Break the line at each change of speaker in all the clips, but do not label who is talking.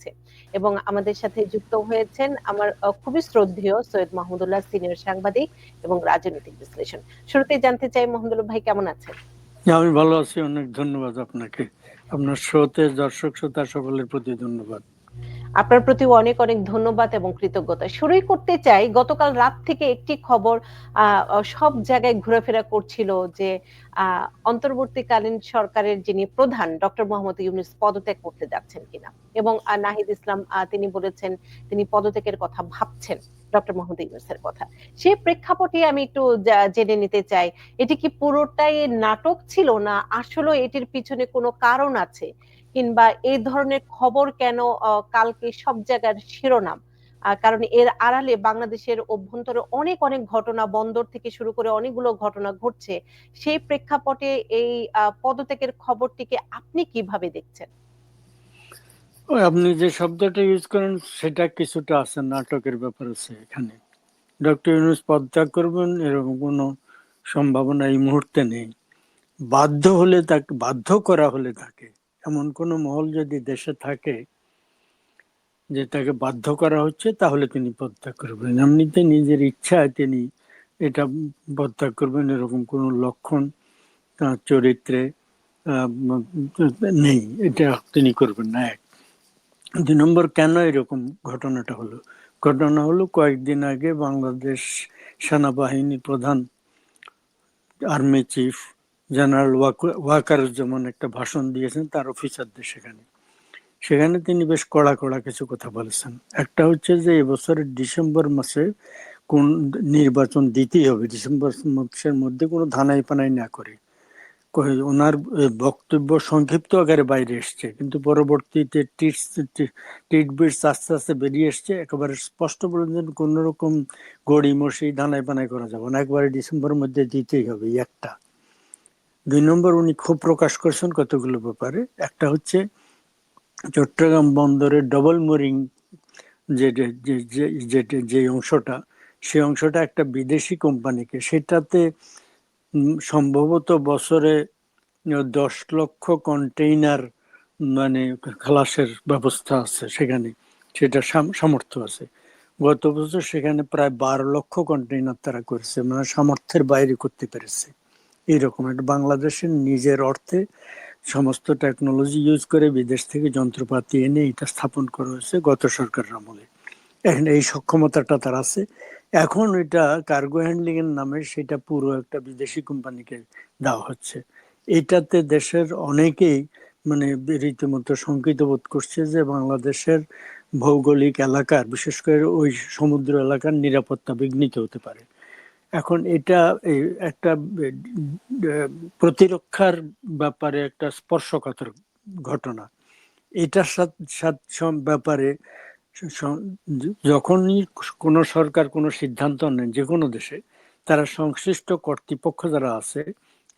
লাগছে এবং আমাদের সাথে যুক্ত হয়েছেন আমার খুবই শ্রদ্ধেয় সৈয়দ মাহমুদুল্লাহ সিনিয়র সাংবাদিক এবং রাজনৈতিক বিশ্লেষণ। শুরুতে জানতে চাই, মাহমুদুল্লাহ ভাই কেমন আছেন?
আমি ভালো আছি। অনেক ধন্যবাদ আপনাকে। আপনার শ্রোতে, দর্শক, শ্রোতা সকলের প্রতি ধন্যবাদ।
আপনার প্রতি অনেক অনেক ধন্যবাদ এবং কৃতজ্ঞতা। শুরুই করতে চাই, গতকাল রাত থেকে একটি খবর সব জায়গায় ঘোরাফেরা করছিল যে অন্তর্বর্তীকালীন সরকারের যিনি প্রধান, ডক্টর মোহাম্মদ ইউনুস পদত্যাগ করতে যাচ্ছেন কিনা। এবং নাহিদ ইসলাম তিনি বলেছেন তিনি পদত্যাগের কথা ভাবছেন। ডক্টর মোহাম্মদ ইউনুসের কথা। সেই প্রেক্ষাপটে আমি একটু জেনে নিতে চাই, এটি কি পুরোটাই নাটক ছিল না আসলে এটির পিছনে কোনো কারণ আছে? কিংবা এই ধরনের খবর কেন কালকে সব জায়গার শিরোনাম? কারণ এর আড়ালে বাংলাদেশের অভ্যন্তরে অনেক অনেক ঘটনা, বন্দর থেকে শুরু করে অনেকগুলো ঘটনা ঘটছে। সেই প্রেক্ষাপটে এই পদত্যাগের খবরটিকে আপনি কীভাবে দেখছেন?
আপনি যে শব্দটা ইউজ করেন, সেটা কিছুটা আছে, নাটকের ব্যাপার আছে এখানে। ডক্টর ইউনুস পদত্যাগ করবেন, এরকম কোনো সম্ভাবনা এই মুহূর্তে নেই। বাধ্য হলে তাকে, বাধ্য করা হলে তাকে। এমন কোনো মহল যদি দেশে থাকে যে তাকে বাধ্য করা হচ্ছে, তাহলে তিনি পদত্যাগ করবেন। এমনিতে নিজের ইচ্ছায় তিনি এটা পদত্যাগ করবেন, এরকম কোনো লক্ষণ তার চরিত্রে নেই। এটা তিনি করবেন না, এক। দুই নম্বর, কেন এরকম ঘটনাটা হলো? ঘটনা হলো কয়েকদিন আগে বাংলাদেশ সেনাবাহিনী প্রধান আর্মি চিফ জেনারেল ওয়াকারুজ্জামান একটা ভাষণ দিয়েছেন তার অফিসারদের সেখানে। সেখানে তিনি বেশ কড়া কড়া কিছু কথা বলেছেন। একটা হচ্ছে যে এবছরের ডিসেম্বর মাসে কোন নির্বাচন দিতেই হবে, ডিসেম্বর মাসের মধ্যে কোনো ধানাই পানাই না করে। ওনার বক্তব্য সংক্ষিপ্ত আকারে বাইরে এসছে, কিন্তু পরবর্তীতে টিট বিটস আস্তে আস্তে বেরিয়ে এসছে, একেবারে স্পষ্ট বলেছেন কোন রকম গড়ি মশি ধানাই পানাই করা যাবে না, একবারে ডিসেম্বরের মধ্যে দিতেই হবে একটা। দুই নম্বর উনি ক্ষোভ প্রকাশ করছেন কতগুলো ব্যাপারে, একটা হচ্ছে চট্টগ্রাম বন্দরের ডবল মোরিং যে, যে- অংশটা সেই অংশটা একটা বিদেশি কোম্পানিকে, সেটাতে সম্ভবত বছরে দশ লক্ষ কন্টেইনার মানে খালাসের ব্যবস্থা আছে সেখানে, সেটা সাম- সামর্থ্য আছে। গত বছর সেখানে প্রায় বারো লক্ষ কন্টেইনার তারা করেছে মানে সামর্থ্যের বাইরে করতে পেরেছে। এইরকম একটা বাংলাদেশের নিজের অর্থে সমস্ত টেকনোলজি ইউজ করে বিদেশ থেকে যন্ত্রপাতি এনে এটা স্থাপন করা হয়েছে গত সরকারের আমলে। এখন এই সক্ষমতাটা তার আছে। এখন এটা কার্গো হ্যান্ডলিং এর নামে সেটা পুরো একটা বিদেশি কোম্পানিকে দেওয়া হচ্ছে। এটাতে দেশের অনেকেই মানে রীতিমতো শঙ্কিত বোধ করছে যে বাংলাদেশের ভৌগোলিক এলাকার, বিশেষ করে ওই সমুদ্র এলাকার নিরাপত্তা বিঘ্নিত হতে পারে। এখন এটা একটা প্রতিরক্ষার ব্যাপারে একটা স্পর্শকাতর ঘটনা। এটার সাথে ব্যাপারে যখনই কোনো সরকার কোনো সিদ্ধান্ত নেন যে কোনো দেশে, তারা সংশ্লিষ্ট কর্তৃপক্ষ যারা আছে,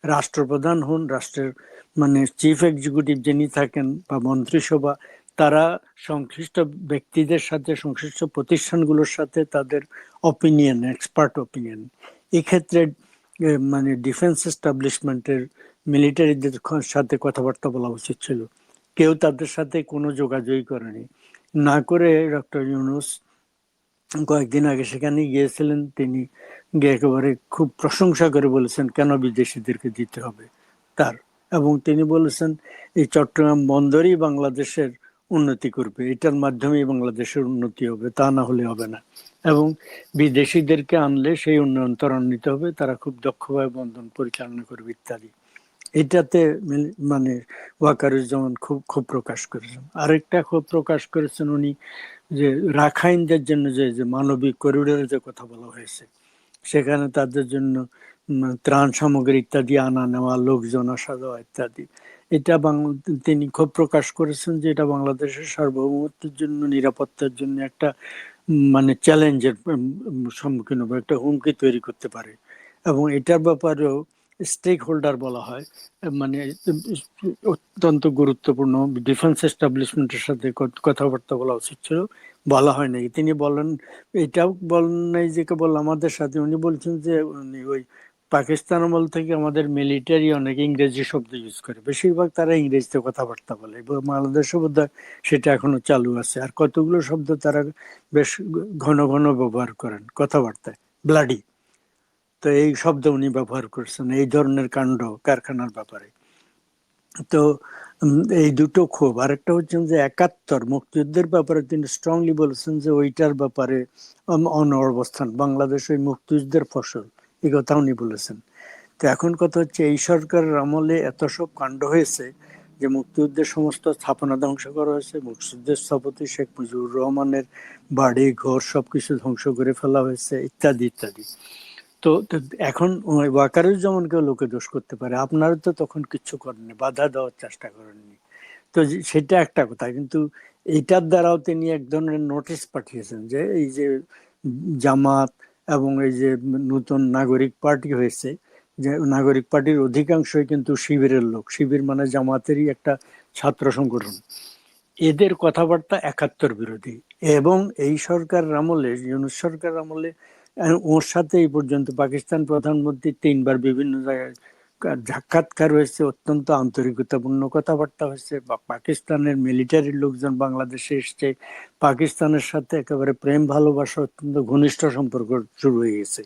রাষ্ট্রপ্রধান হন, রাষ্ট্রের মানে চিফ এক্সিকিউটিভ যিনি থাকেন বা মন্ত্রিসভা, তারা সংশ্লিষ্ট ব্যক্তিদের সাথে, সংশ্লিষ্ট প্রতিষ্ঠানগুলোর সাথে তাদের অপিনিয়ন এক্সপার্ট অপিনিয়ন এক্ষেত্রে মানে ডিফেন্স এস্টাবলিশমেন্টের মিলিটারিদের সাথে কথাবার্তা বলা উচিত ছিল। কেউ তাদের সাথে কোনো যোগাযোগই করেনি। না করে ডক্টর ইউনুস কয়েকদিন আগে সেখানে গিয়েছিলেন। তিনি গিয়ে একেবারে খুব প্রশংসা করে বলেছেন, কেন বিদেশিদেরকে দিতে হবে? তার। এবং তিনি বলেছেন, এই চট্টগ্রাম বন্দরই বাংলাদেশের উন্নতি করবে। এটার মাধ্যমেই বাংলাদেশের উন্নতি হবে, তা না হলে হবে না। এবং বিদেশিদেরকে আনলে সেই উন্নয়ন ত্বরান্বিত হবে। তারা খুব দক্ষভাবে বন্ধন পরিচালনা করবে ইত্যাদি। এটাতে মিল- মানে ওয়াকারুজ্জামান খুব ক্ষোভ প্রকাশ করেছেন। আরেকটা ক্ষোভ প্রকাশ করেছেন উনি যে রাখাইনদের জন্য যে যে মানবিক করিডোরের যে কথা বলা হয়েছে, সেখানে তাদের জন্য ত্রাণ সামগ্রী ইত্যাদি আনা নেওয়া, লোকজন আসা যাওয়া ইত্যাদি। এটা তিনি ক্ষোভ প্রকাশ করেছেন যে এটা বাংলাদেশের সার্বভৌমত্বের জন্য, নিরাপত্তার জন্য একটা মানে চ্যালেঞ্জের সম্মুখীন হবে, একটা হুমকি তৈরি করতে পারে। এবং এটার ব্যাপারেও স্টেক হোল্ডার বলা হয় মানে অত্যন্ত গুরুত্বপূর্ণ ডিফেন্স এস্টাবলিশমেন্টের সাথে কথাবার্তা বলা উচিত ছিল, বলা হয় নাই। তিনি বলেন, এটাও বলেন নাই যে কেবল আমাদের সাথে, উনি বলছেন যে উনি ওই পাকিস্তান আমল থেকে আমাদের মিলিটারি অনেক ইংরেজি শব্দ ইউজ করে। বেশিরভাগ তারা ইংরেজিতে কথাবার্তা বলে। বাংলাদেশে বোধহয় সেটা এখনও চালু আছে। আর কতগুলো শব্দ তারা বেশ ঘন ঘন ব্যবহার করেন কথাবার্তায়। ব্লাডি তো এই শব্দ উনি ব্যবহার করছেন, এই ধরনের কাণ্ড কারখানার ব্যাপারে। তো এই দুটো ক্ষোভ। আরেকটা হচ্ছে যে একাত্তর, মুক্তিযুদ্ধের ব্যাপারে তিনি স্ট্রংলি বলেছেন যে ওইটার ব্যাপারে অন- অবস্থান বাংলাদেশ ওই মুক্তিযুদ্ধের ফসল। এই কথা উনি বলেছেন। তো এখন কথা হচ্ছে, এই সরকারের আমলে এত সব কাণ্ড হয়েছে যে মুক্তিযুদ্ধের সমস্ত স্থাপনা ধ্বংস করা হয়েছে, মুক্তিযুদ্ধের স্থপতি শেখ মুজিবুর রহমানের বাড়ি, ঘর সবকিছু ধ্বংস করে ফেলা হয়েছে, ইত্যাদি ইত্যাদি। তো এখন ওই ওয়াকারুজ্জামানকেও লোকে দোষ করতে পারে, আপনারা তো তখন কিচ্ছু করেননি, বাধা দেওয়ার চেষ্টা করেননি। তো সেটা একটা কথা, কিন্তু এইটার দ্বারাও তিনি এক ধরনের নোটিশ পাঠিয়েছেন যে, এই যে জামাত এবং এই যে নতুন নাগরিক পার্টি হয়েছে, যে নাগরিক পার্টির অধিকাংশই কিন্তু শিবিরের লোক, শিবির মানে জামাতেরই একটা ছাত্র সংগঠন। এদের কথাবার্তা একাত্তর বিরোধী এবং এই সরকার আমলে, ইউনুস সরকার আমলে ওর সাথে এই পর্যন্ত পাকিস্তান প্রধানমন্ত্রী তিনবার বিভিন্ন জায়গায় সাক্ষাৎকার হয়েছে, অত্যন্ত আন্তরিকতাপূর্ণ কথাবার্তা হয়েছে। বা পাকিস্তানের মিলিটারির লোকজন বাংলাদেশে এসছে। পাকিস্তানের সাথে একেবারে প্রেম, ভালোবাসা, অত্যন্ত ঘনিষ্ঠ সম্পর্ক শুরু হয়ে গেছে।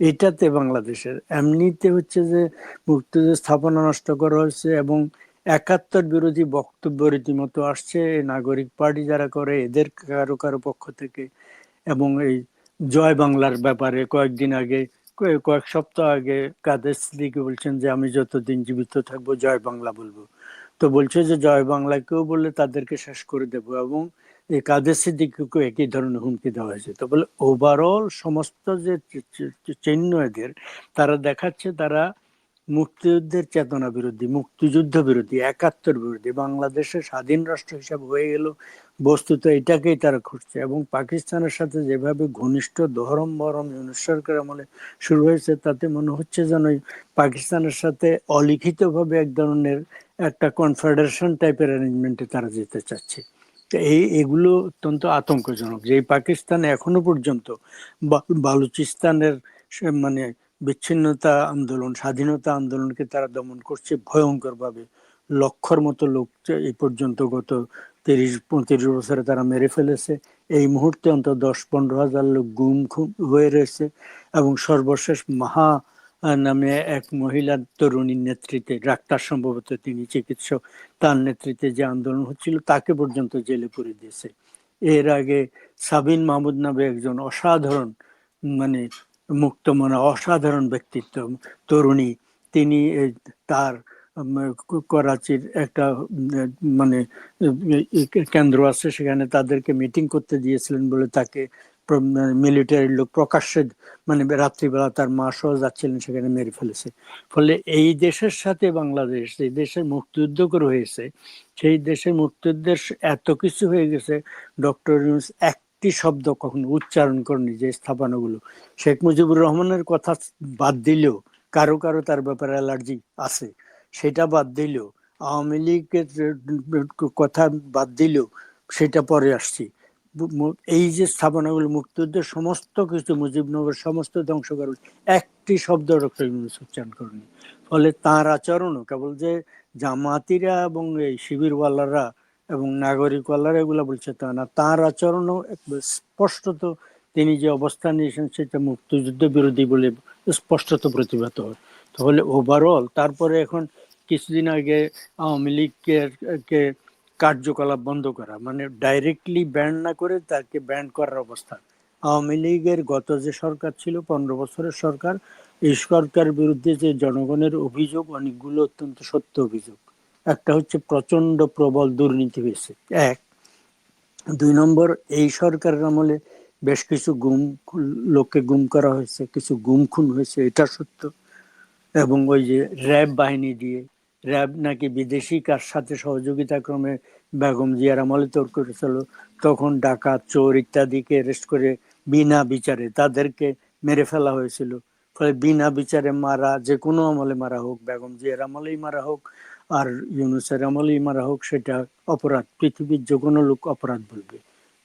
এটাতে বাংলাদেশের, এমনিতে হচ্ছে যে মুক্তিযুদ্ধ স্থাপনা নষ্ট করা হয়েছে এবং একাত্তর বিরোধী বক্তব্য রীতিমতো আসছে। নাগরিক পার্টি যারা করে, এদের কারও কারও পক্ষ থেকে এবং এই জয় বাংলার ব্যাপারে কয়েকদিন আগে কয়েক সপ্তাহ আগে কাদের স্ত্রীকে বলছেন যে, আমি যতদিন জীবিত থাকব, জয় বাংলা বলব। তো বলছে যে, জয় বাংলাকেও বলে তাদেরকে শেষ করে দেব এবং এই কাদের সিদ্দিকিকেও একই ধরনের হুমকি দেওয়া হয়েছে। তো বলে ওভারঅল সমস্ত যে চিহ্ন এদের, তারা দেখাচ্ছে তারা মুক্তিযুদ্ধের চেতনা বিরোধী, মুক্তিযুদ্ধ বিরোধী, একাত্তর বিরোধী, বাংলাদেশের স্বাধীন রাষ্ট্র হিসাবে হয়ে গেল, বস্তুত এটাকেই তারা খুঁজছে এবং পাকিস্তানের সাথে যেভাবে ঘনিষ্ঠ দহরম বহরম ইউনুস সরকার আমলে শুরু হয়েছে, তাতে মনে হচ্ছে যেন পাকিস্তানের সাথে অলিখিতভাবে এক ধরনের একটা কনফেডারেশন টাইপের অ্যারেঞ্জমেন্টে তারা যেতে চাচ্ছে। এই, এগুলো অত্যন্ত আতঙ্কজনক যে পাকিস্তান এখনও পর্যন্ত বালুচিস্তানের মানে বিচ্ছিন্নতা আন্দোলন, স্বাধীনতা আন্দোলনকে তারা দমন করছে ভয়ঙ্কর ভাবে লক্ষর মতো লোক এই পর্যন্ত গত তিরিশ, পঁয়ত্রিশ বছরে তারা মেরে ফেলেছে। এই মুহূর্তে অন্তত দশ, পনেরো হাজার লোক গুম হয়ে রয়েছে এবং সর্বশেষ মাহা নামে এক মহিলা তরুণীর নেতৃত্বে, ডাক্তার সম্ভবত তিনি চিকিৎসক, তার নেতৃত্বে যে আন্দোলন হচ্ছিল তাকে পর্যন্ত জেলে পুরে দিয়েছে। এর আগে সাবিন মাহমুদ নামে একজন অসাধারণ মানে মুক্ত মনে, অসাধারণ ব্যক্তিত্ব, তরুণী। তিনি তার করাচির একটা মানে কেন্দ্র আছে। সেখানে তাদেরকে মিটিং করতে দিয়েছিলেন বলে তাকে মিলিটারির লোক প্রকাশ্যে মানে রাত্রিবেলা তার মা সহ যাচ্ছিলেন, সেখানে মেরে ফেলেছে। ফলে এই দেশের সাথে বাংলাদেশ এই দেশের মুক্তিযুদ্ধ করে হয়েছে, সেই দেশের মুক্তিযুদ্ধের এত কিছু হয়ে গেছে। ডক্টর ইউনুস একটি শব্দ কখনো উচ্চারণ করেনি যে স্থাপনাগুলো। শেখ মুজিবুর রহমানের কথা বাদ দিলেও কারও কারও তার ব্যাপারে অ্যালার্জি আছে। সেটা বাদ দিলেও, আওয়ামী লীগের কথা বাদ দিলেও সেটা পরে আসছি। এই যে স্থাপনাগুলো মুক্তিযুদ্ধের সমস্ত কিছু মুজিবনগর সমস্ত ধ্বংস করে একটি শব্দ ডক্টর ইউনুস উচ্চারণ করেনি। ফলে তার আচরণও কেবল যে জামাতিরা এবং এই শিবিরওয়ালারা এবং নাগরিক নাগরিকওয়ালারা এগুলো বলছে তা না। তার আচরণও স্পষ্টত তিনি যে অবস্থান নিয়েছেন সেটা মুক্তিযুদ্ধ বিরোধী বলে স্পষ্টত প্রতিভাত হয়। তাহলে ওভারঅল তারপরে এখন কিছুদিন আগে আওয়ামী লীগের কে কার্যকলাপ বন্ধ করা মানে ডাইরেক্টলি ব্যান না করে তাকে ব্যান করার অবস্থা। আওয়ামী লীগের গত যে সরকার ছিল, পনেরো বছরের সরকার, এই সরকার বিরুদ্ধে যে জনগণের অভিযোগ, অনেকগুলো অত্যন্ত সত্য অভিযোগ। একটা হচ্ছে প্রচণ্ড প্রবল দুর্নীতি হয়েছে। এক, দুই নম্বর, এই সরকারের আমলে বেশ কিছু গুম লোককে গুম করা হয়েছে, কিছু গুম খুন হয়েছে, এটা সত্য। এবং ওই যে র্যাব বাহিনী দিয়ে, র্যাব নাকি বিদেশি কার সাথে সহযোগিতা ক্রমে বেগম জিয়ার আমলে তোর করেছিল, তখন ডাকাত, চোর ইত্যাদিকে অ্যারেস্ট করে বিনা বিচারে তাদেরকে মেরে ফেলা হয়েছিল। ফলে বিনা বিচারে মারা, যে কোনো আমলে মারা হোক, বেগম জিয়ার আমলেই মারা হোক আর ইউনুসের আমলেই মারা হোক, সেটা অপরাধ। পৃথিবীর যে কোনো লোক অপরাধ বলবে।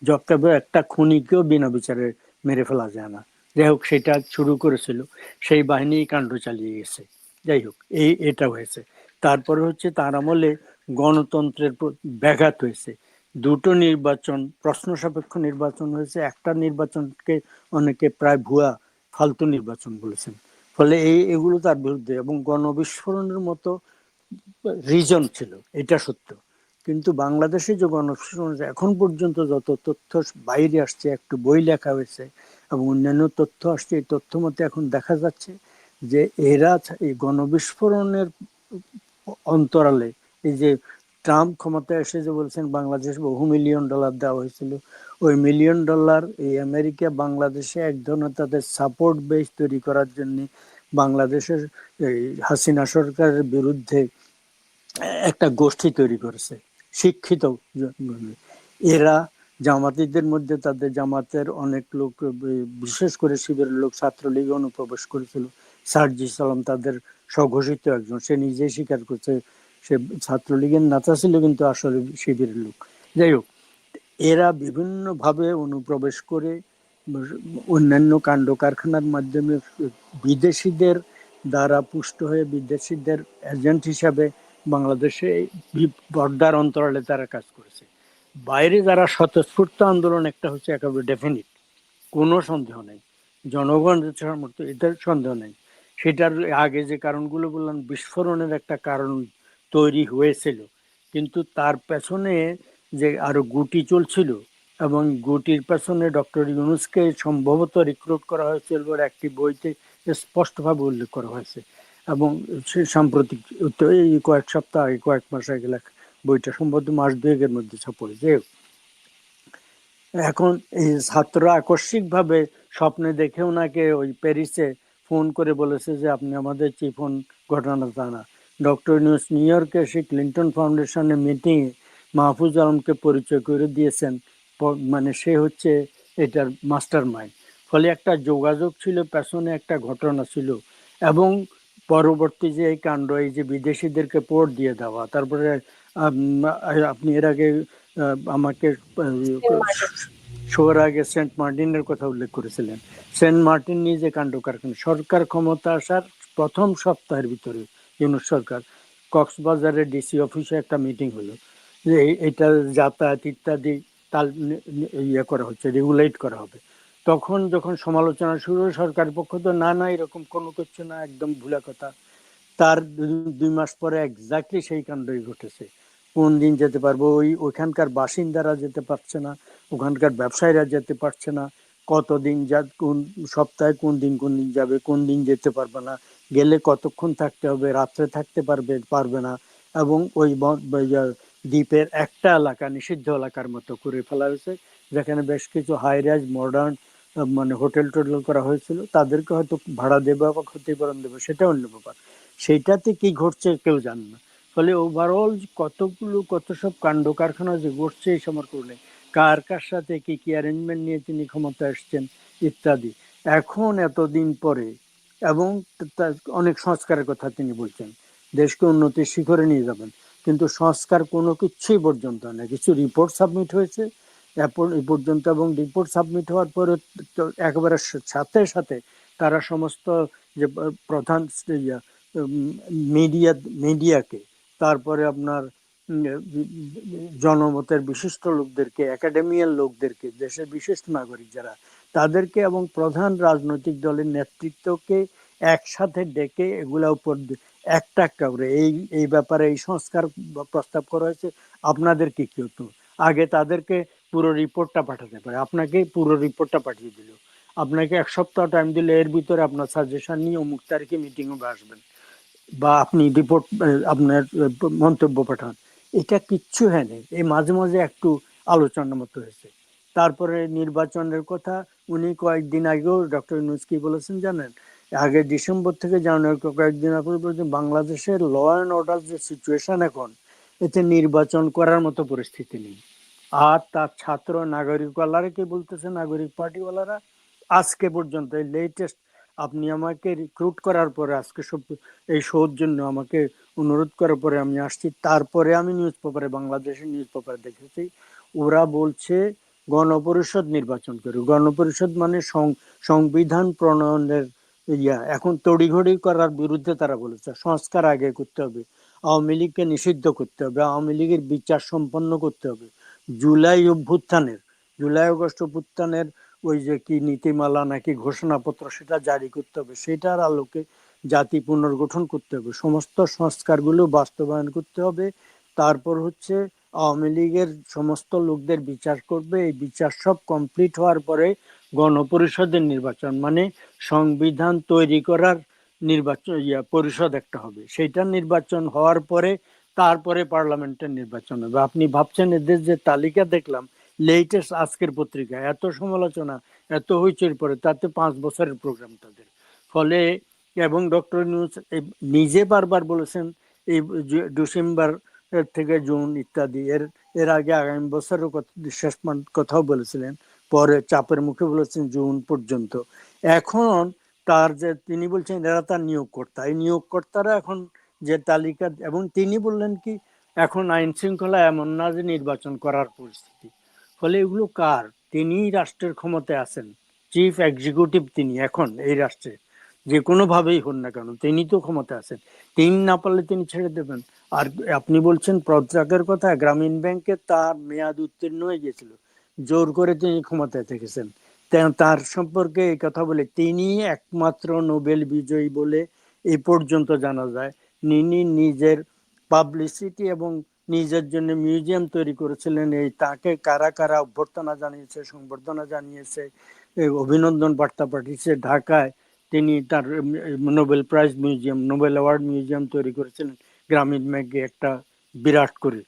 যকেবে একটা খুনিকেও বিনা বিচারে মেরে ফেলা যায় না। যাই হোক, সেটা শুরু করেছিল, সেই বাহিনী কাণ্ড চালিয়ে গেছে। যাই হোক, এই এটা হয়েছে। তারপরে হচ্ছে তার আমলে গণতন্ত্রের ব্যাঘাত হয়েছে। দুটো নির্বাচন প্রশ্ন সাপেক্ষ নির্বাচন হয়েছে। একটা নির্বাচনকে অনেকে প্রায় ভুয়া, ফালতু নির্বাচন বলেছেন। ফলে এই, এগুলো তার বিরুদ্ধে এবং গণবিস্ফোরণের মতো রিজন ছিল, এটা সত্য। কিন্তু বাংলাদেশে যে গণবিস্ফোরণ এখন পর্যন্ত যত তথ্য বাইরে আসছে, একটু বই লেখা হয়েছে এবং অন্যান্য তথ্য আসছে, এই তথ্য মতে এখন দেখা যাচ্ছে যে এরা এই গণবিস্ফোরণের অন্তরালে, এই যে ট্রাম্প ক্ষমতায় এসে যে বলছেন, বাংলাদেশ বহু মিলিয়ন ডলার দেওয়া হয়েছিল, ওই মিলিয়ন ডলার এই আমেরিকা, বাংলাদেশে এক ধরনের তাদের সাপোর্ট বেস তৈরি করার জন্য বাংলাদেশের এই হাসিনা সরকারের বিরুদ্ধে একটা গোষ্ঠী তৈরি করেছে, শিক্ষিত এরা জামাতিদের মধ্যে তাদের জামাতের অনেক লোক, বিশেষ করে শিবিরের লোক, ছাত্রলীগে অনুপ্রবেশ করেছিল। সার্জি সালাম তাদের স্বঘোষিত একজন, সে নিজেই স্বীকার করছে সে ছাত্রলীগের নেতা ছিল কিন্তু আসলে শিবিরের লোক। যাই হোক, এরা বিভিন্নভাবে অনুপ্রবেশ করে, অন্যান্য কাণ্ড কারখানার মাধ্যমে বিদেশিদের দ্বারা পুষ্ট হয়ে বিদেশিদের এজেন্ট হিসাবে বাংলাদেশে এই বি- পর্দার অন্তরালে তারা কাজ করেছে। বাইরে যারা স্বতঃস্ফূর্ত আন্দোলন, একটা হচ্ছে একেবারে ডেফিনিট কোনো সন্দেহ নেই। জনগণের মতো এটার সন্দেহ নেই। সেটার আগে যে কারণগুলো বললাম, বিস্ফোরণের একটা কারণ তৈরি হয়েছিল। কিন্তু তার পেছনে যে আরও গুটি চলছিল এবং গুটির পেছনে ডক্টর ইউনুসকে সম্ভবত রিক্রুট করা হয়েছিল একটি বইতে স্পষ্টভাবে উল্লেখ করা হয়েছে। এবং সে সাম্প্রতিক এই কয়েক সপ্তাহ আগে, কয়েক মাস আগে লেখা বইটা সম্ভবত মাস দুয়েকের মধ্যে ছাপড়ে যে এখন এই ছাত্ররা আকস্মিকভাবে স্বপ্নে দেখে ওনাকে ওই প্যারিসে ফোন করে বলেছে যে, আপনি আমাদের চিফ হন ঘটনা তা না ডক্টর নিউজ নিউ ইয়র্কে সেই ক্লিন্টন ফাউন্ডেশনের মিটিংয়ে মাহফুজ আলমকে পরিচয় করে দিয়েছেন। মানে সে হচ্ছে এটার মাস্টার মাইন্ড ফলে একটা যোগাযোগ ছিল, পেছনে একটা ঘটনা ছিল এবং পরবর্তী যে এই কাণ্ড এই যে বিদেশিদেরকে পোর্ট দিয়ে দেওয়া তারপরে আপনি এর আগে আমাকে শোয়ার আগে সেন্ট মার্টিনের কথা উল্লেখ করেছিলেন। সেন্ট মার্টিন নিয়ে যে কাণ্ড কারখানা সরকার ক্ষমতা আসার প্রথম সপ্তাহের ভিতরে ইউনুস সরকার কক্সবাজারের ডিসি অফিসে একটা মিটিং হলো যে এটা যাতায়াত ইত্যাদি তাল ইয়ে করা হচ্ছে রেগুলেট করা হবে। তখন যখন সমালোচনা শুরু সরকারের পক্ষ তো না না, এরকম কোনো কিছু না, একদম ভুলা কথা। তার দুই মাস পরে এক্স্যাক্টলি সেই কাণ্ডই ঘটেছে। কোন দিন যেতে পারব? ওই ওখানকার বাসিন্দারা যেতে পারছে না, ওখানকার ব্যবসায়ীরা যেতে পারছে না। কতদিন যা কোন সপ্তাহে কোন দিন কোন দিন যাবে, কোন দিন যেতে পারবে না। গেলে কতক্ষণ থাকতে হবে? রাত্রে থাকতে পারবে পারবে না। এবং ওই দ্বীপের একটা এলাকা, নিষিদ্ধ এলাকার মতো করে ফেলা হয়েছে, যেখানে বেশ কিছু হাই রাইজ মডার্ন মানে হোটেল টোটেল করা হয়েছিল, তাদেরকে হয়তো ভাড়া দেবে বা ক্ষতিপূরণ দেবে সেটা অন্য ব্যাপার। সেইটাতে কি ঘটছে কেউ জানে না। ফলে ওভারঅল কতগুলো, কত সব কাণ্ড কারখানা যে ঘটছে এই সময় করলে কার কার সাথে কি কি অ্যারেঞ্জমেন্ট নিয়ে তিনি ক্ষমতা এসছেন ইত্যাদি, এখন এতদিন পরে, এবং অনেক সংস্কারের কথা তিনি বলছেন, দেশকে উন্নতির শিখরে নিয়ে যাবেন। কিন্তু সংস্কার কোনো কিছুই পর্যন্ত না, কিছু রিপোর্ট সাবমিট হয়েছে এই পর্যন্ত এবং রিপোর্ট সাবমিট হওয়ার পরে একেবারে সাথে সাথে তারা সমস্ত যে প্রধান মিডিয়া মিডিয়াকে তারপরে আপনার জনমতের বিশিষ্ট লোকদেরকে একাডেমিয়াল লোকদেরকে, দেশের বিশিষ্ট নাগরিক যারা, তাদেরকে এবং প্রধান রাজনৈতিক দলের নেতৃত্বকে একসাথে ডেকে এগুলা উপর একটা একটা করে, এই এই ব্যাপারে এই সংস্কার প্রস্তাব করা হয়েছে। আপনাদের কি কি হতো আগে তাদেরকে পুরো রিপোর্টটা পাঠাতে পারে। আপনাকে পুরো রিপোর্টটা পাঠিয়ে দিল। আপনাকে এক সপ্তাহ টাইম দিলে এর ভিতরে আপনার সাজেশন নিয়ে অমুক তারিখে মিটিংয়ে আসবেন বা আপনি রিপোর্ট আপনার মন্তব্য পাঠান। এটা কিচ্ছু হয় নেই। এই মাঝে মাঝে একটু আলোচনার মতো হয়েছে। তারপরে নির্বাচনের কথা উনি কয়েকদিন আগেও ডক্টর ইউনুস কি বলেছেন জানেন? আগে ডিসেম্বর থেকে জানুয়ারি কয়েকদিন আগে বলেছেন বাংলাদেশের ল অ্যান্ড অর্ডার যে সিচুয়েশন এখন, এতে নির্বাচন করার মতো পরিস্থিতি নেই। আর তার ছাত্র নাগরিকওয়ালারা কি বলতেছে? নাগরিক পার্টিওয়ালারা, আজকে পর্যন্ত এই লেটেস্ট আপনি আমাকে রিক্রুট করার পরে আজকে সব এই শোর জন্য আমাকে অনুরোধ করার পরে আমি আসছি। তারপরে আমি নিউজ পেপারে বাংলাদেশের নিউজ পেপারে দেখেছি, ওরা বলছে গণপরিষদ নির্বাচন করে গণপরিষদ মানে সংবিধান প্রণয়নের ইয়া, এখন তড়িঘড়ি করার বিরুদ্ধে তারা বলেছে, সংস্কার আগে করতে হবে, আওয়ামী লীগকে নিষিদ্ধ করতে হবে, আওয়ামী লীগের বিচার সম্পন্ন করতে হবে। জুলাই অভ্যুত্থানের, জুলাই আগস্ট অভ্যুত্থানের ওই যে কি নীতিমালা নাকি ঘোষণাপত্র সেটা জারি করতে হবে, সেটার আলোকে জাতি পুনর্গঠন করতে হবে, সমস্ত সংস্কারগুলো বাস্তবায়ন করতে হবে। তারপর হচ্ছে আওয়ামী লীগের সমস্ত লোকদের বিচার করবে, এই বিচার সব কমপ্লিট হওয়ার পরে গণপরিষদের নির্বাচন মানে সংবিধান তৈরি করার নির্বাচন, ইয়া পরিষদ একটা হবে। সেইটার নির্বাচন হওয়ার পরে তারপরে পার্লামেন্টের নির্বাচন হবে। আপনি ভাবছেন এদের যে তালিকা দেখলাম, লেটেস্ট আজকের পত্রিকা, এত সমালোচনা, এত হইচই পরে তাতে পাঁচ বছরের প্রোগ্রাম তাদের। ফলে এবং ডক্টর নিউজ নিজে বারবার বলেছেন, এই ডিসেম্বর থেকে জুন ইত্যাদি, এর এর আগে আগামী বছরের কথা- শেষ কথাও বলেছিলেন, পরে চাপের মুখে বলেছেন জুন পর্যন্ত। এখন তার যে, তিনি বলছেন, এরা তার নিয়োগকর্তা। এই নিয়োগকর্তারা এখন যে তালিকা, এবং তিনি বললেন কি, এখন আইন শৃঙ্খলা এমন না যে নির্বাচন করার পরিস্থিতি। ফলে এগুলো কার? তিনি রাষ্ট্রের ক্ষমতায় আছেন। চিফ এক্সিকিউটিভ তিনি এখন এই রাষ্ট্রে। যে কোনোভাবেই হন না কেন, তিনি তো ক্ষমতায় আছেন। তিনি না পারলে তিনি ছেড়ে দেবেন। আর আপনি বলছেন পদত্যাগের কথা, গ্রামীণ ব্যাংকে তার মেয়াদ উত্তীর্ণ হয়ে গিয়েছিল। জোর করে তিনি ক্ষমতায় থেকেছেন। তার সম্পর্কে এই কথা বলে তিনি একমাত্র নোবেল বিজয়ী বলে এই পর্যন্ত জানা যায়। তিনি নিজের পাবলিসিটি এবং নিজের জন্য মিউজিয়াম তৈরি করেছিলেন। এই তাকে কারা কারা অভ্যর্থনা জানিয়েছে, সংবর্ধনা জানিয়েছে অভিনন্দন বার্তা পাঠিয়েছে ঢাকায়, তিনি তার Nobel prize museum Nobel award museum তৈরি করেছিলেন, গ্রামীণ ব্যাংকে একটা বিরাট করে।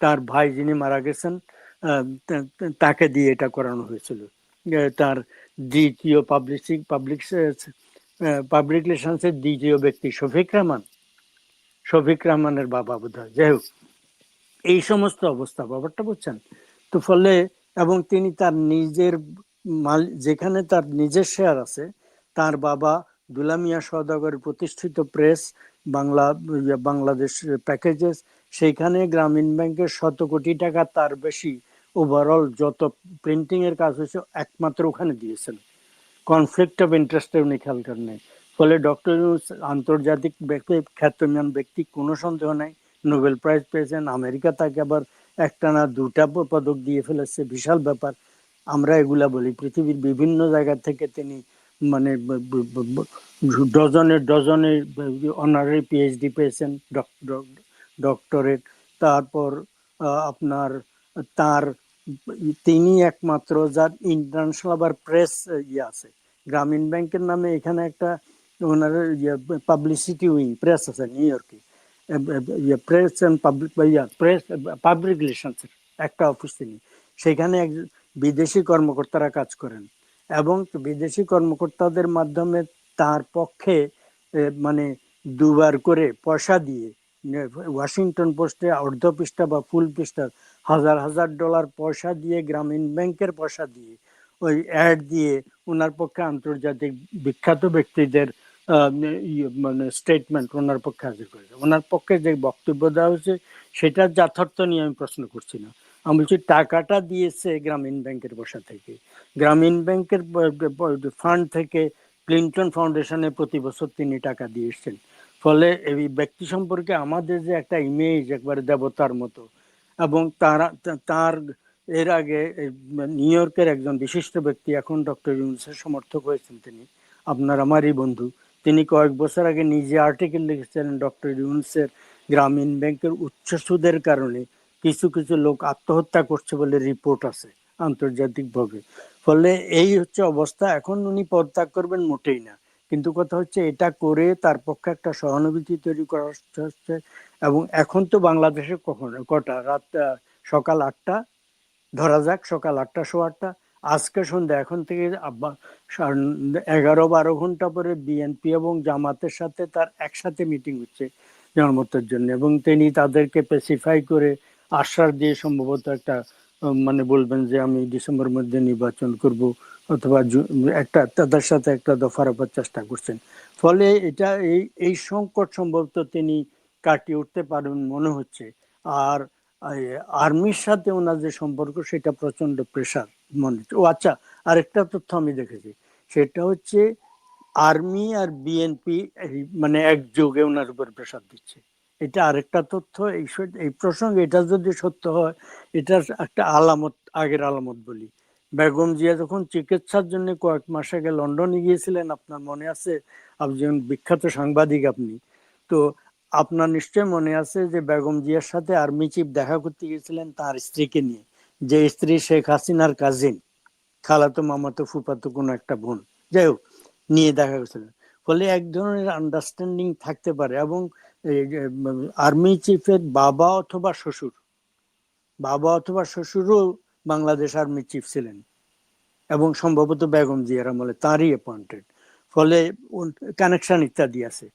তার ভাই যিনি মারা গেছেন তাকে দিয়ে এটা করানো হয়েছিল। তার দ্বিতীয় পাবলিশিং পাবলিক পাবলিক রিলেশনসের দ্বিতীয় ব্যক্তি শফিক রহমান। শফিক রহমানের বাবা বোধ হয় যাই হোক এই সমস্ত অবস্থা ব্যাপারটা বুঝছেন? তো ফলে এবং তিনি তার নিজের মাল যেখানে তার নিজের শেয়ার আছে তার বাবা দুলামিয়া সওদাগরের প্রতিষ্ঠিত প্রেস বাংলা ইয়ে, বাংলাদেশ প্যাকেজেস সেইখানে গ্রামীণ ব্যাংকের শত কোটি টাকা তার বেশি ওভারঅল যত প্রিন্টিং এর কাজ হয়েছে একমাত্র ওখানে দিয়েছেন। কনফ্লিক্ট অফ ইন্টারেস্টে উনি খেয়াল করেন ফলে ডক্টর ইউনুস আন্তর্জাতিক ব্যক্তি খ্যাতমান ব্যক্তি, কোনো সন্দেহ নাই। নোবেল প্রাইজ পেয়েছেন। আমেরিকা তাকে আবার একটা না দুটা পদক দিয়ে ফেলেছে। বিশাল ব্যাপার। আমরা এগুলা বলি। পৃথিবীর বিভিন্ন জায়গা থেকে তিনি মানে ব- ব- ব- ব- ডজনে ডজনে অনারারি পিএইচডি পেয়েছেন ডক্টরেট। তারপর আপনার তার তিনি একমাত্র যার ইন্টারন্যাশনাল আবার প্রেস ইয়ে আছে। গ্রামীণ ব্যাংকের নামে এখানে একটা ওনার পাবলিসিটি উইং প্রেস আছে নিউ ইয়র্কে press and public ya press public একটা অফিস তিনি। সেখানে এক বিদেশি কর্মকর্তারা কাজ করেন। এবং বিদেশি কর্মকর্তাদের মাধ্যমে তার পক্ষে মানে দুবার করে পয়সা দিয়ে ওয়াশিংটন পোস্টে অর্ধ পৃষ্ঠা বা ফুল পৃষ্ঠা হাজার হাজার ডলার পয়সা দিয়ে গ্রামীণ ব্যাংকের পয়সা দিয়ে ওই অ্যাড দিয়ে ওনার পক্ষে আন্তর্জাতিক বিখ্যাত ব্যক্তিদের ইয়ে, মানে স্টেটমেন্ট ওনার পক্ষে হাজির করেছে ওনার পক্ষে যে বক্তব্য দেওয়া হয়েছে সেটার যথার্থ নিয়ে আমি প্রশ্ন করছি না। আমি বলছি, টাকাটা দিয়েছে গ্রামীণ ব্যাংকের বসা থেকে। গ্রামীণ ব্যাংকের ফান্ড থেকে ক্লিন্টন ফাউন্ডেশনে প্রতি বছর তিনি টাকা দিয়ে এসছেন। ফলে এই ব্যক্তি সম্পর্কে আমাদের যে একটা ইমেজ একবারে দেবতার মতো, এবং তারা তার এর আগে নিউ ইয়র্কের একজন বিশিষ্ট ব্যক্তি, এখন ডক্টর ইউনুসের সমর্থক হয়েছেন তিনি। আপনার আমারই বন্ধু। তিনি কয়েক বছর আগে নিজে আর্টিকেল লিখেছিলেন ডক্টর ইউনুসের গ্রামীণ ব্যাংকের উচ্চ সুদের কারণে কিছু কিছু লোক আত্মহত্যা করছে বলে রিপোর্ট আছে আন্তর্জাতিকভাবে। ফলে এই হচ্ছে অবস্থা। এখন উনি পদত্যাগ করবেন মোটেই না। কিন্তু কথা হচ্ছে এটা করে তার পক্ষে একটা সহানুভূতি তৈরি করা হচ্ছে এবং এখন তো বাংলাদেশে কখন? কটা? রাত সকাল আটটা। ধরা যাক সকাল আটটা শো আটটা। আজকে সন্ধ্যা, এখন থেকে এগারো বারো ঘণ্টা পরে বিএনপি এবং জামাতের সাথে তার একসাথে মিটিং হচ্ছে জনমতের জন্য এবং তিনি তাদেরকে স্পেসিফাই করে আশ্বাস দিয়ে সম্ভবত একটা মানে বলবেন যে আমি ডিসেম্বর মধ্যে নির্বাচন করব অথবা একটা, তাদের সাথে একটা দফা রাখার চেষ্টা করছেন। ফলে এটা, এই এই সংকট সম্ভবত তিনি কাটিয়ে উঠতে পারবেন মনে হচ্ছে। আর আর্মির সাথে ওনার যে সম্পর্ক সেটা প্রচণ্ড প্রেশার মনে। ও আচ্ছা আরেকটা তথ্য আমি দেখেছি। সেটা হচ্ছে আর্মি আর বিএনপি মানে একযোগে ওনার উপর প্রেশার দিচ্ছে। এটা আরেকটা তথ্য। এই এই প্রসঙ্গে এটা যদি সত্য হয়, এটার একটা আলামত, আগের আলামত বলি। বেগম জিয়া যখন চিকিৎসার জন্য কয়েক মাস আগে লন্ডনে গিয়েছিলেন, আপনার মনে আছে? আপনি যেমন বিখ্যাত সাংবাদিক আপনি। তো আপনার নিশ্চয় মনে আছে যে বেগম জিয়ার সাথে আর্মি চিফ দেখা করতে গিয়েছিলেন তার স্ত্রীকে নিয়ে। যে স্ত্রী শেখ হাসিনার কাজিন খালাতো মামাতো ফুপাতো কোনো একটা বোন, যাই হোক, নিয়ে দেখা গেছিলেন ফলে এক ধরনের আন্ডারস্ট্যান্ডিং থাকতে পারে এবং আর্মি চিফের বাবা অথবা শ্বশুর, বাবা অথবা শ্বশুরও বাংলাদেশ আর্মি চিফ ছিলেন এবং সম্ভবত বেগম জিয়ার আমলে তাঁরই অ্যাপয়েন্টেড ফলে কানেকশন ইত্যাদি আছে।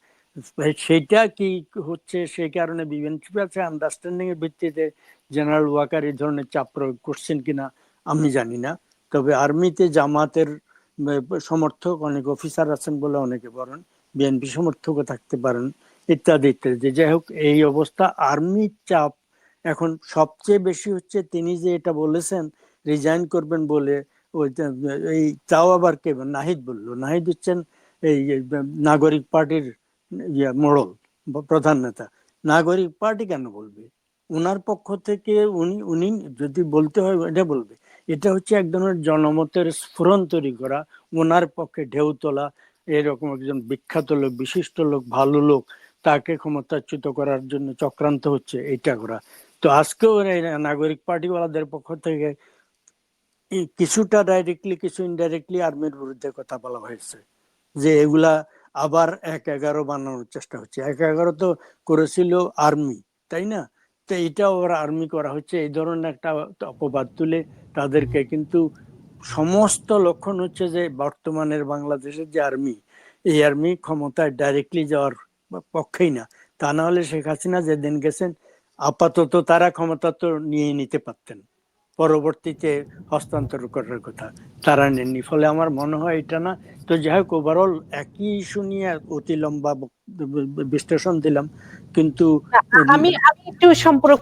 সেইটা কি হচ্ছে? সেই কারণে বিএনপি আছে। আন্ডারস্ট্যান্ডিং এর ভিত্তিতে জেনারেল ওয়াকার এই ধরনের চাপ প্রয়োগ করছেন কিনা, আমি জানি না। তবে আর্মিতে জামাতের সমর্থক, অনেক অফিসার আছেন বলে অনেকে বলেন বিএনপি সমর্থকও থাকতে পারেন, ইত্যাদি ইত্যাদি। যাই হোক, এই অবস্থা আর্মির চাপ এখন সবচেয়ে বেশি হচ্ছে, তিনি যে এটা বলেছেন রিজাইন করবেন বলে, ওই এই তাও আবার কে, নাহিদ বলল। নাহিদ হচ্ছেন এই, নাগরিক পার্টির ইয়া মোড়ল প্রধান নেতা। নাগরিক পার্টি কেন বলবে? ওনার পক্ষ থেকে উনি উনি যদি বলতে হয়, এটা বলবে। এটা হচ্ছে এক ধরনের জনমতের স্ফুরণ তৈরি করা ওনার পক্ষে ঢেউ তোলা, এরকম একজন বিখ্যাত লোক, বিশিষ্ট লোক, ভালো লোক, তাকে ক্ষমতাচ্যুত করার জন্য চক্রান্ত হচ্ছে, এটা করা। তো আজকেও নাগরিক পার্টিওয়ালাদের পক্ষ থেকে কিছুটা ডাইরেক্টলি কিছু ইনডাইরেক্টলি আর্মির বিরুদ্ধে কথা বলা হয়েছে। যে এগুলা আবার এক এগারো বানানোর চেষ্টা হচ্ছে। এক এগারো তো করেছিল আর্মি, তাই না? তো এটা ওর আর্মি করা হচ্ছে। এই ধরনের একটা অপবাদ তুলে তাদেরকে কিন্তু সমস্ত লক্ষণ হচ্ছে যে বর্তমানের বাংলাদেশের যে আর্মি, এই আর্মি ক্ষমতায় ডাইরেক্টলি যাওয়ার পক্ষেই না। তা না হলে শেখ হাসিনা যেদিন গেছেন, আপাতত তারা ক্ষমতা তো নিয়ে নিতে পারতেন। পরবর্তীতে হস্তান্তর করার কথা। তারা নেননি। ফলে আমার মনে হয় এটা না। তো যাই হোক ওভারঅল একই ইস্যু নিয়ে অতি লম্বা বিশ্লেষণ দিলাম। কিন্তু
আমি আমি একটু সম্পর্ক